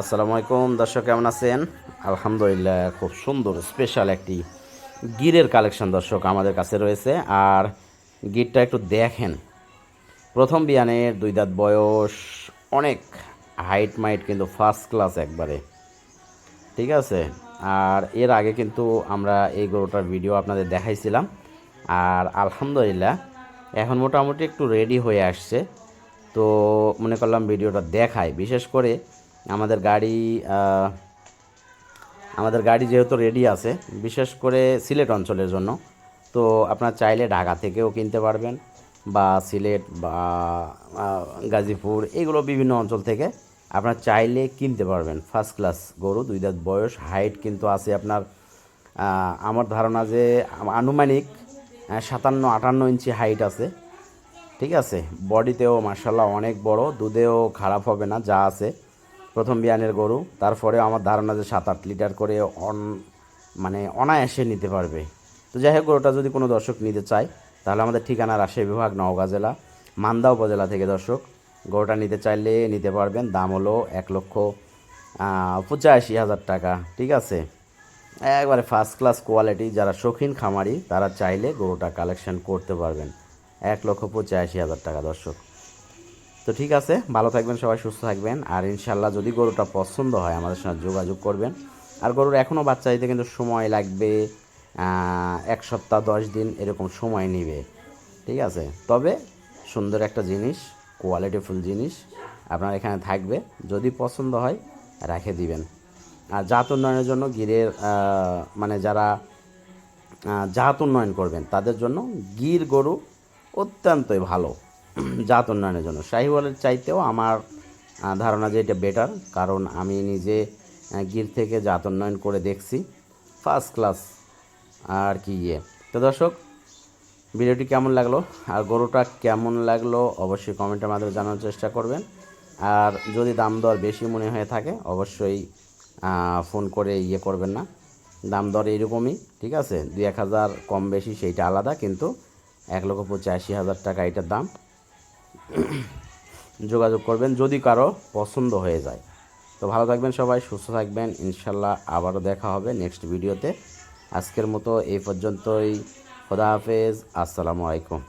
আসসালামু আলাইকুম, দর্শক কেমন আছেন? আলহামদুলিল্লাহ, খুব সুন্দর স্পেশাল একটি গিরের কালেকশন দর্শক আমাদের কাছে রয়েছে। আর গিরটা একটু দেখেন। প্রথম বিয়ানের দুই দাঁত বয়স, অনেক হাইট মাইট কিন্তু ফার্স্ট ক্লাস একবারে। ঠিক আছে? আর এর আগে কিন্তু আমরা এই গরুটার ভিডিও আপনাদের দেখাইছিলাম। আর আলহামদুলিল্লাহ, এখন মোটামুটি একটু রেডি হয়ে আসছে। তো মনে করলাম ভিডিওটা দেখায় বিশেষ করে আমাদের গাড়ি আমাদের গাড়ি যেহেতু রেডি আছে, বিশেষ করে সিলেট অঞ্চলের জন্য, তো আপনার চাইলে ঢাকা থেকেও কিনতে পারবেন বা সিলেট বা গাজীপুর, এগুলো বিভিন্ন অঞ্চল থেকে আপনার চাইলে কিনতে পারবেন। ফার্স্ট ক্লাস গরু, দুই দাঁত বয়স হাইট কিন্তু আছে আপনার আমার ধারণা যে আনুমানিক সাতান্ন, আটান্ন ইঞ্চি হাইট আছে। ঠিক আছে? বডিতেও মার্শাল্লাহ অনেক বড়, দুধেও খারাপ হবে না, যা আছে। প্রথম বিয়ানের গরু তারপরে আমার ধারণা যে সাত আট লিটার করে অন মানে অনায়াসে নিতে পারবে। তো যাই হোক, গরুটা যদি কোনো দর্শক নিতে চায়, তাহলে আমাদের ঠিকানা রাজশাহী বিভাগ, নওগাঁ জেলা, মান্দা উপজেলা থেকে দর্শক। গরুটা নিতে চাইলে নিতে পারবেন, দাম হলো এক লক্ষ পঁচাশি হাজার টাকা, ঠিক আছে? একবারে ফার্স্ট ক্লাস কোয়ালিটি যারা শৌখিন খামারি, তারা চাইলে গরুটা কালেকশন করতে পারবেন। এক লক্ষ পঁচাশি হাজার টাকা দর্শক। তো ঠিক আছে, ভালো থাকবেন, সবাই সুস্থ থাকবেন। আর ইনশাল্লাহ যদি গরুটা পছন্দ হয়, আমাদের সঙ্গে যোগাযোগ করবেন। আর গরুর এখনও বাচ্চা দিতে কিন্তু সময় লাগবে এক সপ্তাহ, দশ দিন এরকম সময় নেবে। ঠিক আছে? তবে সুন্দর একটা জিনিস কোয়ালিটিফুল জিনিস আপনার এখানে থাকবে। যদি পছন্দ হয়, রেখে দিবেন। আর জাত উন্নয়নের জন্য গিরের মানে যারা জাত উন্নয়ন করবেন, তাদের জন্য গির গরু অত্যন্তই ভালো। জাত উন্নয়নের জন্য। শাহিওয়ালের চাইতেও আমার ধারণা যে এটা বেটার কারণ আমি নিজে গির থেকে জাত উন্নয়ন করে দেখছি ফার্স্ট ক্লাস আর কি ইয়ে। তো দর্শক, ভিডিওটি কেমন লাগল? আর গরুটা কেমন লাগল? অবশ্যই কমেন্টের মাধ্যমে জানার চেষ্টা করবেন। আর যদি দাম দর বেশি মনে হয়ে থাকে, অবশ্যই ফোন করে ইয়ে করবেন না। দাম দর এরকমই ঠিক আছে? দুই এক হাজার কম বেশি, সেইটা আলাদা, কিন্তু এক লক্ষ পঁচাশি হাজার টাকা এটার দাম। যোগাযোগ করবেন যদি কারও পছন্দ হয়ে যায়। তো ভালো থাকবেন সবাই, সুস্থ থাকবেন। ইনশাল্লাহ আবারও দেখা হবে নেক্সট ভিডিওতে। আজকের মতো এই পর্যন্তই। খোদা হাফেজ। আসসালামু আলাইকুম।